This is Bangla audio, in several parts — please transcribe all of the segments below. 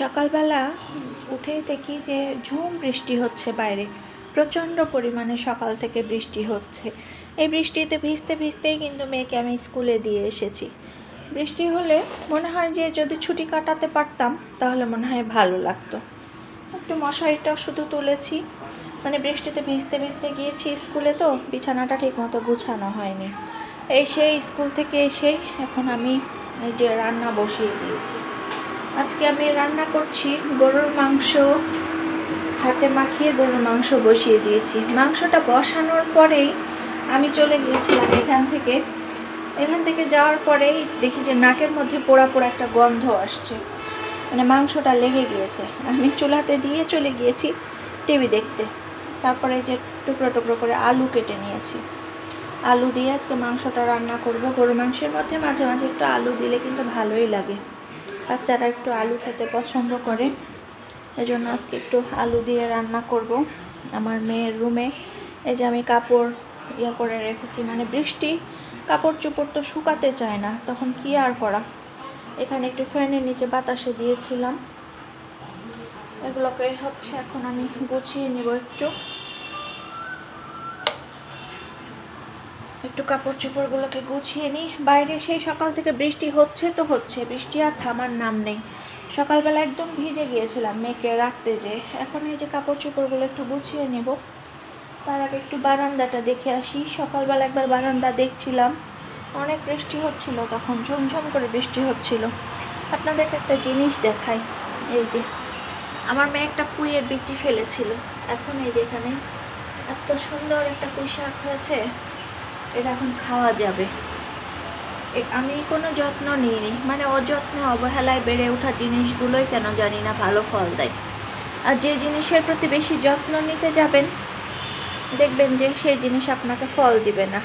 সকালবেলা উঠেই দেখি যে ঝুম বৃষ্টি হচ্ছে বাইরে। প্রচণ্ড পরিমাণে সকাল থেকে বৃষ্টি হচ্ছে। এই বৃষ্টিতে ভিজতে ভিজতেই কিন্তু মেয়েকে আমি স্কুলে দিয়ে এসেছি। বৃষ্টি হলে মনে হয় যে যদি ছুটি কাটাতে পারতাম, তাহলে মনে হয় ভালো লাগতো। একটু মশারিটাও শুধু তুলেছি। মানে বৃষ্টিতে ভিজতে ভিজতে গিয়েছি স্কুলে তো, বিছানাটা ঠিক মতো গুছানো হয়নি। এসে স্কুল থেকে এসেই এখন আমি এই যে রান্না বসিয়ে দিয়েছি। আজকে আমি রান্না করছি গরুর মাংস। হাতে মাখিয়ে গরুর মাংস বসিয়ে দিয়েছি। মাংসটা বসানোর পরেই আমি চলে গিয়েছিলাম এখান থেকে। এখান থেকে যাওয়ার পরেই দেখি যে নাকের মধ্যে পোড়া পোড়া একটা গন্ধ আসছে। মানে মাংসটা লেগে গিয়েছে। আমি চুলাতে দিয়ে চলে গিয়েছি টিভি দেখতে। তারপরে যে টুকরো টুকরো করে আলু কেটে নিয়েছি। আলু দিয়ে আজকে মাংসটা রান্না করব। গরু মাংসের মধ্যে মাঝে মাঝে একটু আলু দিলে কিন্তু ভালোই লাগে। বাচ্চারা একটু আলু খেতে পছন্দ করে। এজন্য আজকে একটু আলু দিয়ে রান্না করব। আমার মেয়ের রুমে এই যে আমি কাপড় ইয়ে করে রেখেছি মানে বৃষ্টি, কাপড় চোপড় তো শুকাতে চায় না, তখন কি আর করা? এখানে একটু ফ্যানের নিচে বাতাসে দিয়েছিলাম। এগুলোকে হচ্ছে এখন আমি গুছিয়ে নিব একটু। একটু কাপড় চোপড়গুলোকে গুছিয়ে নিই। বাইরে সেই সকাল থেকে বৃষ্টি হচ্ছে তো হচ্ছে, বৃষ্টি আর থামার নাম নেই। সকালবেলা একদম ভিজে গিয়েছিলাম মেয়েকে রাখতে যে এখন এই যে কাপড় চোপড়গুলো একটু গুছিয়ে নেব। তার আগে একটু বারান্দাটা দেখে আসি। সকালবেলা একবার বারান্দা দেখছিলাম। অনেক বৃষ্টি হচ্ছিল তখন, ঝমঝম করে বৃষ্টি হচ্ছিল। আপনাদেরকে একটা জিনিস দেখাই। এই যে, আমার মেয়ে একটা পুঁইয়ের বিচি ফেলেছিল। এখন এই যে এখানে এত সুন্দর একটা পুঁই শাক হয়েছে। এটা এখন খাওয়া যাবে। আমি কোনো যত্ন নিইনি। মানে অযত্নে অবহেলায় বেড়ে ওঠা জিনিসগুলোই কেন জানি না ভালো ফল দেয়। আর যে জিনিসের প্রতি বেশি যত্ন নিতে যাবেন, দেখবেন যে সেই জিনিস আপনাকে ফল দিবে না।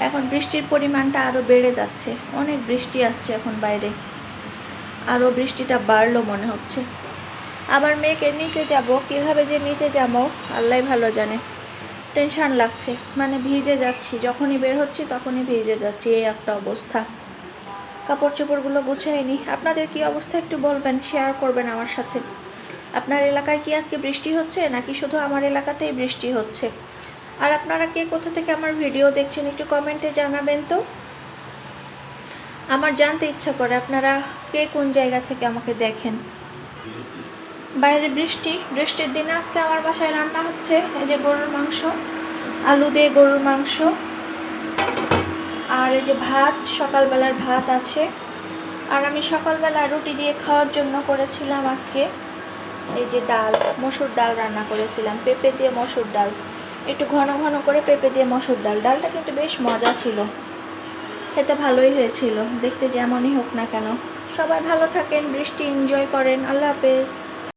এখন বৃষ্টির পরিমাণটা আরও বেড়ে যাচ্ছে। অনেক বৃষ্টি আসছে এখন বাইরে। আরও বৃষ্টিটা বাড়লো মনে হচ্ছে। আবার মেয়েকে নিতে যাব। কীভাবে যে নিতে যাব, আল্লাহ ভালো জানে। টেনশন লাগছে। মানে ভিজে যাচ্ছি। যখনই বের হচ্ছি, তখনই ভিজে যাচ্ছি। এই একটা অবস্থা। কাপড় চোপড়গুলো গুছিয়ে নি আপনাদের কি অবস্থা একটু বলবেন শেয়ার করবেন আমার সাথে। আপনার এলাকায় কি আজকে বৃষ্টি হচ্ছে, নাকি শুধু আমার এলাকাতেই বৃষ্টি হচ্ছে? আর আপনারা কে কোথা থেকে আমার ভিডিও দেখছেন, একটু কমেন্টে জানাবেন তো। আমার জানতে ইচ্ছা করে আপনারা কে কোন জায়গা থেকে আমাকে দেখেন? বাইরে বৃষ্টি, বৃষ্টির দিনে আজকে আমার বাসায় রান্না হচ্ছে, এই যে গরুর মাংস, আলু দিয়ে গরুর মাংস, আর এই যে ভাত, সকালবেলার ভাত আছে। আর আমি সকালবেলা রুটি দিয়ে খাওয়ার জন্য করেছিলাম আজকে, এই যে ডাল, মসুর ডাল রান্না করেছিলাম, পেঁপে দিয়ে মসুর ডাল। একটু ঘন ঘন করে পেঁপে দিয়ে মসুর ডাল, ডালটা কিন্তু বেশ মজা ছিল। খেতে ভালোই হয়েছিল, দেখতে যেমনই হোক না কেন। সবাই ভালো থাকেন, বৃষ্টি এনজয় করেন, আল্লাহ হাফেজ।